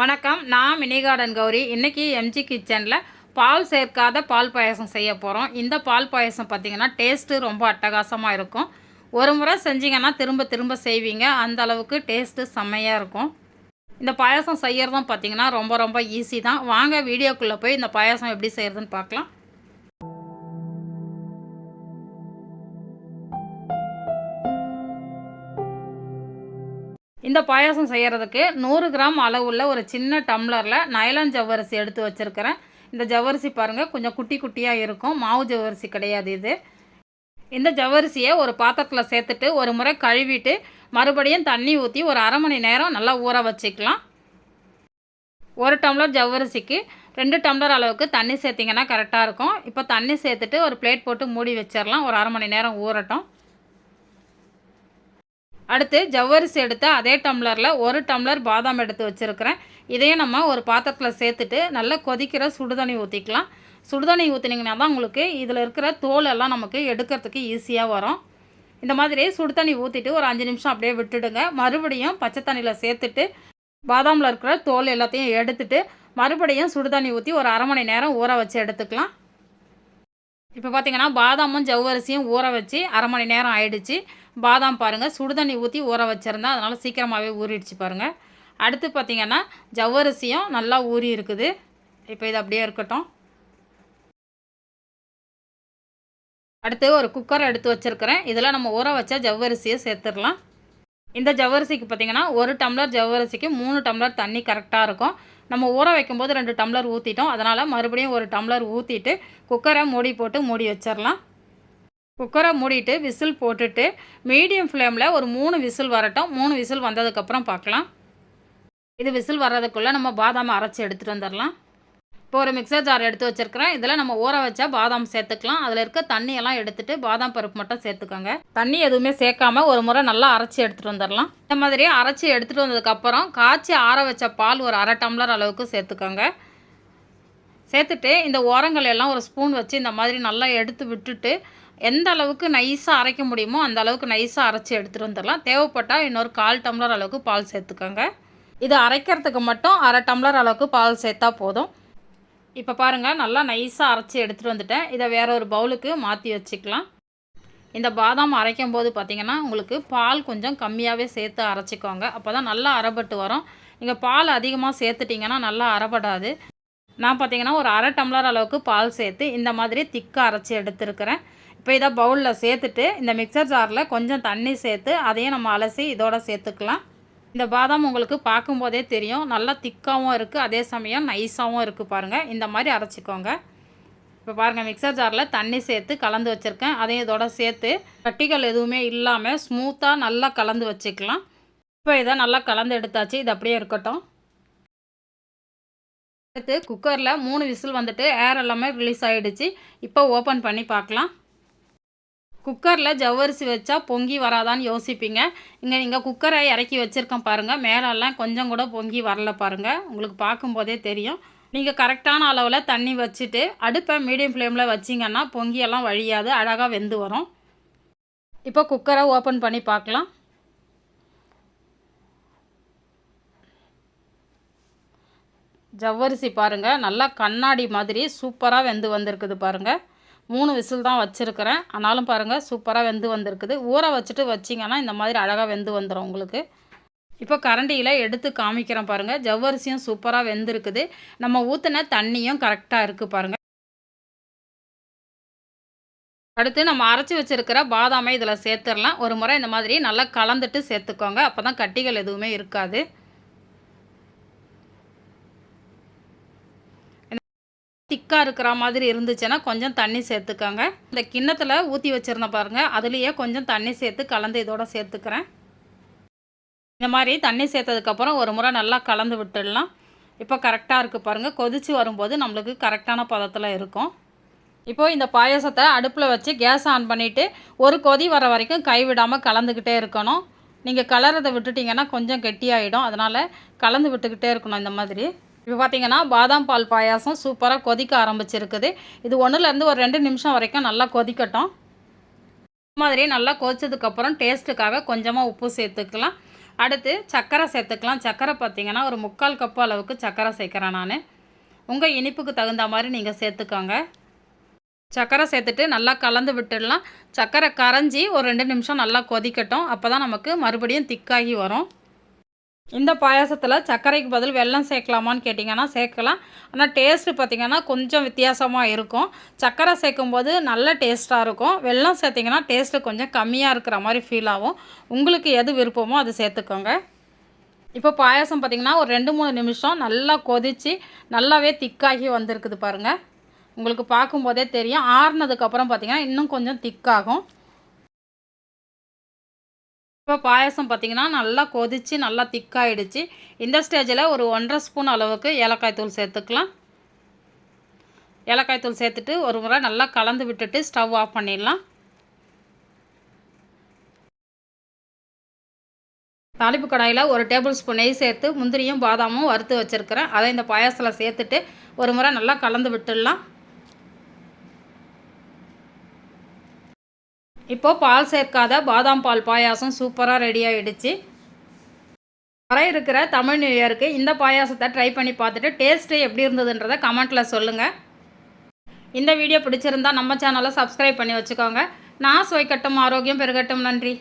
வணக்கம் நான் mini garden Gowri இன்றைக்கி எம்ஜி கிச்சனில் பால் சேர்க்காத பால் பாயாசம் செய்ய போகிறோம் இந்த பால் பாயாசம் பார்த்திங்கன்னா டேஸ்ட்டு ரொம்ப அட்டகாசமாக இருக்கும். ஒரு முறை செஞ்சீங்கன்னா திரும்ப திரும்ப செய்வீங்க. அந்த அளவுக்கு டேஸ்ட்டு செம்மையாக இருக்கும். இந்த பாயாசம் செய்கிறதும் பார்த்திங்கன்னா ரொம்ப ரொம்ப ஈஸி தான். வாங்க வீடியோக்குள்ளே போய் இந்த பாயாசம் எப்படி செய்கிறதுன்னு பார்க்கலாம். இந்த பாயாசம் செய்கிறதுக்கு நூறு கிராம் அளவுள்ள ஒரு சின்ன டம்ளரில் நைலான் ஜவ்வரிசி எடுத்து வச்சுருக்கிறேன். இந்த ஜவ்வரிசி பாருங்கள் கொஞ்சம் குட்டி குட்டியாக இருக்கும். மாவு ஜவ்வரிசி கிடையாது இது. இந்த ஜவ்வரிசியை ஒரு பாத்திரத்தில் சேர்த்துட்டு ஒரு முறை கழுவிட்டு மறுபடியும் தண்ணி ஊற்றி ஒரு அரை மணி நேரம் நல்லா ஊற வச்சுக்கலாம். ஒரு டம்ளர் ஜவ்வரிசிக்கு ரெண்டு டம்ளர் அளவுக்கு தண்ணி சேர்த்திங்கன்னா கரெக்டாக இருக்கும். இப்போ தண்ணி சேர்த்துட்டு ஒரு பிளேட் போட்டு மூடி வச்சிடலாம் ஒரு அரை மணி நேரம் ஊறட்டும். அடுத்து ஜவ்வரிசி எடுத்து அதே டம்ளரில் ஒரு டம்ளர் பாதாம் எடுத்து வச்சுருக்கிறேன். இதையும் நம்ம ஒரு பாத்திரத்தில் சேர்த்துட்டு நல்லா கொதிக்கிற சுடுதண்ணி ஊற்றிக்கலாம் சுடுதண்ணி ஊற்றினீங்கன்னா தான் உங்களுக்கு இதில் இருக்கிற தோல் எல்லாம் நமக்கு எடுக்கிறதுக்கு ஈஸியாக வரும். இந்த மாதிரி சுடு தண்ணி ஊற்றிட்டு ஒரு அஞ்சு நிமிஷம் அப்படியே விட்டுடுங்க. மறுபடியும் பச்சை தண்ணியில் சேர்த்துட்டு பாதாமில் இருக்கிற தோல் எல்லாத்தையும் எடுத்துட்டு மறுபடியும் சுடு தண்ணி ஊற்றி ஒரு அரை மணி நேரம் ஊற வச்சு எடுத்துக்கலாம். இப்போ பார்த்தீங்கன்னா பாதாமும் ஜவ்வரிசியும் ஊற வச்சு அரை மணி நேரம் ஆயிடுச்சு. பாதாம் பாருங்கள் சுடுதண்ணி ஊற்றி ஊற வச்சுருந்தேன் அதனால் சீக்கிரமாகவே ஊறிடுச்சு பாருங்கள் அடுத்து பார்த்திங்கன்னா ஜவ்வரிசியும் நல்லா ஊறி இருக்குது. இப்போ இது அப்படியே இருக்கட்டும். அடுத்து ஒரு குக்கர் எடுத்து வச்சுருக்கிறேன். இதில் நம்ம ஊற வச்ச ஜவ்வரிசியை சேர்த்துடலாம். இந்த ஜவ்வரிசிக்கு பார்த்திங்கன்னா ஒரு டம்ளர் ஜவ்வரிசிக்கு மூணு டம்ளர் தண்ணி கரெக்டாக இருக்கும். நம்ம ஊற வைக்கும்போது ரெண்டு டம்ளர் ஊற்றிட்டோம் அதனால் மறுபடியும் ஒரு டம்ளர் ஊற்றிட்டு குக்கரை மூடி போட்டு மூடி வச்சிடலாம் குக்கரை மூடிட்டு விசில் போட்டுட்டு மீடியம் ஃப்ளேமில் ஒரு மூணு விசில் வரட்டும். மூணு விசில் வந்ததுக்கப்புறம் பார்க்கலாம் இது விசில் வர்றதுக்குள்ளே நம்ம பாதாமை அரைச்சி எடுத்துகிட்டு வந்துடலாம் இப்போ ஒரு மிக்சர் ஜார் எடுத்து வச்சுருக்கிறேன். இதில் நம்ம ஊற வச்சா பாதாம் சேர்த்துக்கலாம். அதில் இருக்க தண்ணியெல்லாம் எடுத்துகிட்டு பாதாம் பருப்பு மட்டும் சேர்த்துக்கோங்க. தண்ணி எதுவுமே சேர்க்காம ஒரு முறை நல்லா அரைச்சி எடுத்துகிட்டு வந்துடலாம். இந்த மாதிரி அரைச்சி எடுத்துகிட்டு வந்ததுக்கப்புறம் காய்ச்சி ஆற வச்ச பால் ஒரு அரை டம்ளர் அளவுக்கு சேர்த்துக்கோங்க. சேர்த்துட்டு இந்த ஓரங்கள் எல்லாம் ஒரு ஸ்பூன் வச்சு இந்த மாதிரி நல்லா எடுத்து விட்டுட்டு எந்த அளவுக்கு நைஸாக அரைக்க முடியுமோ அந்த அளவுக்கு நைஸாக அரைச்சி எடுத்துகிட்டு வந்துடலாம். தேவைப்பட்டால் இன்னொரு கால் டம்ளர் அளவுக்கு பால் சேர்த்துக்கோங்க. இது அரைக்கிறதுக்கு மட்டும் அரை டம்ளர் அளவுக்கு பால் சேர்த்தா போதும். இப்போ பாருங்கள் நல்லா நைஸாக அரைச்சி எடுத்துகிட்டு வந்துட்டேன். இதை வேற ஒரு பவுலுக்கு மாற்றி வச்சுக்கலாம். இந்த பாதாம் அரைக்கும் போது பார்த்திங்கன்னா உங்களுக்கு பால் கொஞ்சம் கம்மியாகவே சேர்த்து அரைச்சிக்கோங்க. அப்போ தான் நல்லா அரைப்பட்டு வரும். நீங்கள் பால் அதிகமாக சேர்த்துட்டிங்கன்னா நல்லா அரைபடாது. நான் பார்த்திங்கன்னா ஒரு அரை டம்ளர் அளவுக்கு பால் சேர்த்து இந்த மாதிரி திக்காக அரைச்சி எடுத்துருக்கிறேன். இப்போ இதை பவுலில் சேர்த்துட்டு இந்த மிக்சர் ஜாரில் கொஞ்சம் தண்ணி சேர்த்து அதையும் நம்ம அலசி இதோட சேர்த்துக்கலாம். இந்த பாதாம் உங்களுக்கு பார்க்கும்போதே தெரியும். நல்லா திக்காகவும் இருக்குது அதே சமயம் நைஸாகவும் இருக்குது பாருங்கள் இந்த மாதிரி அரைச்சிக்கோங்க. இப்போ பாருங்கள் மிக்சர் ஜாரில் தண்ணி சேர்த்து கலந்து வச்சுருக்கேன். அதையும் இதோட சேர்த்து கட்டிகள் எதுவுமே இல்லாமல் ஸ்மூத்தாக நல்லா கலந்து வச்சுக்கலாம். இப்போ இதை நல்லா கலந்து எடுத்தாச்சு. இது அப்படியே இருக்கட்டும். அடுத்து குக்கரில் மூணு விசில் வந்துட்டு ஏர் எல்லாமே ரிலீஸ் ஆகிடுச்சு இப்போ ஓப்பன் பண்ணி பார்க்கலாம். குக்கரில் ஜவ்வரிசி வச்சா பொங்கி வராதான்னு யோசிப்பீங்க. இங்கே நீங்கள் குக்கரை இறக்கி வச்சுருக்கேன் பாருங்கள் மேலெல்லாம் கொஞ்சம் கூட பொங்கி வரல பாருங்கள் உங்களுக்கு பார்க்கும்போதே தெரியும். நீங்கள் கரெக்டான அளவில் தண்ணி வச்சுட்டு அடுப்பை மீடியம் ஃப்ளேமில் வச்சிங்கன்னா பொங்கியெல்லாம் வழியாது. அழகாக வெந்து வரும். இப்போ குக்கரை ஓப்பன் பண்ணி பார்க்கலாம். ஜவ்வரிசி பாருங்கள் நல்லா கண்ணாடி மாதிரி சூப்பராக வெந்து வந்திருக்குது பாருங்கள் மூணு விசில் தான் வச்சுருக்கிறேன். ஆனாலும் பாருங்கள் சூப்பராக வெந்து வந்திருக்குது. ஊற வச்சுட்டு வச்சிங்கன்னா இந்த மாதிரி அழகாக வெந்து வந்துடும் உங்களுக்கு. இப்போ கரண்டியில் எடுத்து காமிக்கிறேன் பாருங்கள் ஜவ்வரிசியும் சூப்பராக வெந்திருக்குது. நம்ம ஊற்றின தண்ணியும் கரெக்டாக இருக்குது பாருங்கள் அடுத்து நம்ம அரைச்சி வச்சுருக்கிற பாதாமை இதில் சேர்த்துடலாம். ஒரு முறை இந்த மாதிரி நல்லா கலந்துட்டு சேர்த்துக்கோங்க. அப்போ தான் கட்டிகள் எதுவுமே இருக்காது. திக்காக இருக்கிற மாதிரி இருந்துச்சுன்னா கொஞ்சம் தண்ணி சேர்த்துக்கோங்க. இந்த கிண்ணத்தில் ஊற்றி வச்சுருந்தேன் பாருங்கள் அதுலேயே கொஞ்சம் தண்ணி சேர்த்து கலந்து இதோட சேர்த்துக்கிறேன். இந்த மாதிரி தண்ணி சேர்த்ததுக்கப்புறம் ஒரு முறை நல்லா கலந்து விட்டுடலாம். இப்போ கரெக்டாக இருக்குது பாருங்கள் கொதித்து வரும்போது நம்மளுக்கு கரெக்டான பதத்தில் இருக்கும். இப்போது இந்த பாயசத்தை அடுப்பில் வச்சு கேஸ் ஆன் பண்ணிவிட்டு ஒரு கொதி வர வரைக்கும் கைவிடாமல் கலந்துக்கிட்டே இருக்கணும். நீங்கள் கலரதை விட்டுட்டிங்கன்னா கொஞ்சம் கெட்டியாகிடும் அதனால் கலந்து விட்டுக்கிட்டே இருக்கணும் இந்த மாதிரி. இப்போ பார்த்தீங்கன்னா பாதாம் பால் பாயாசம் சூப்பராக கொதிக்க ஆரம்பிச்சிருக்குது. இது ஒன்றுலேருந்து ஒரு ரெண்டு நிமிஷம் வரைக்கும் நல்லா கொதிக்கட்டும். இந்த மாதிரி நல்லா கொதிச்சதுக்கப்புறம் டேஸ்ட்டுக்காக கொஞ்சமாக உப்பு சேர்த்துக்கலாம். அடுத்து சர்க்கரை சேர்த்துக்கலாம். சர்க்கரை பார்த்திங்கன்னா ஒரு முக்கால் கப்பு அளவுக்கு சர்க்கரை சேர்க்குறேன் நான். உங்கள் இனிப்புக்கு தகுந்த மாதிரி நீங்கள் சேர்த்துக்கோங்க. சர்க்கரை சேர்த்துட்டு நல்லா கலந்து விட்டுடலாம். சர்க்கரை கரைஞ்சி ஒரு ரெண்டு நிமிஷம் நல்லா கொதிக்கட்டும். அப்போ தான் நமக்கு மறுபடியும் திக்காகி வரும். இந்த பாயாசத்தில் சர்க்கரைக்கு பதில் வெல்லம் சேர்க்கலாமான்னு கேட்டிங்கன்னா சேர்க்கலாம். ஆனால் டேஸ்ட்டு பார்த்திங்கன்னா கொஞ்சம் வித்தியாசமாக இருக்கும். சர்க்கரை சேர்க்கும்போது நல்ல டேஸ்ட்டாக இருக்கும். வெல்லம் சேர்த்திங்கன்னா டேஸ்ட்டு கொஞ்சம் கம்மியாக இருக்கிற மாதிரி ஃபீல் ஆகும். உங்களுக்கு எது விருப்பமோ அது சேர்த்துக்கோங்க. இப்போ பாயாசம் பார்த்திங்கன்னா ஒரு ரெண்டு மூணு நிமிஷம் நல்லா கொதித்து நல்லாவே திக்காகி வந்திருக்குது பாருங்கள் உங்களுக்கு பார்க்கும்போதே தெரியும். ஆறுனதுக்கப்புறம் பார்த்திங்கன்னா இன்னும் கொஞ்சம் திக்காகும். இப்போ பாயசம் பார்த்திங்கன்னா நல்லா கொதித்து நல்லா திக்காயிடுச்சு. இந்த ஸ்டேஜில் ஒரு ஒன்றரை ஸ்பூன் அளவுக்கு ஏலக்காய் தூள் சேர்த்துக்கலாம். ஏலக்காய் தூள் சேர்த்துட்டு ஒரு முறை நல்லா கலந்து விட்டுட்டு ஸ்டவ் ஆஃப் பண்ணிடலாம். தாளிப்பு கடாயில் ஒரு டேபிள் ஸ்பூன் நெய் சேர்த்து முந்திரியும் பாதாமும் வறுத்து வச்சுருக்கிறேன். அதை இந்த பாயாசத்தில் சேர்த்துட்டு ஒரு முறை நல்லா கலந்து விட்டுடலாம். இப்போது பால் சேர்க்காத பாதாம் பால் பாயாசம் சூப்பராக ரெடி ஆகிடுச்சு வர இருக்கிற தமிழ் நியூ இயருக்கு இந்த பாயாசத்தை ட்ரை பண்ணி பார்த்துட்டு டேஸ்ட்டு எப்படி இருந்ததுன்றதை கமெண்ட்டில் சொல்லுங்கள் இந்த வீடியோ பிடிச்சிருந்தா நம்ம சேனலை சப்ஸ்கிரைப் பண்ணி வச்சுக்கோங்க. நான் சுவைக்கட்டும் ஆரோக்கியம் பெருகட்டும் நன்றி.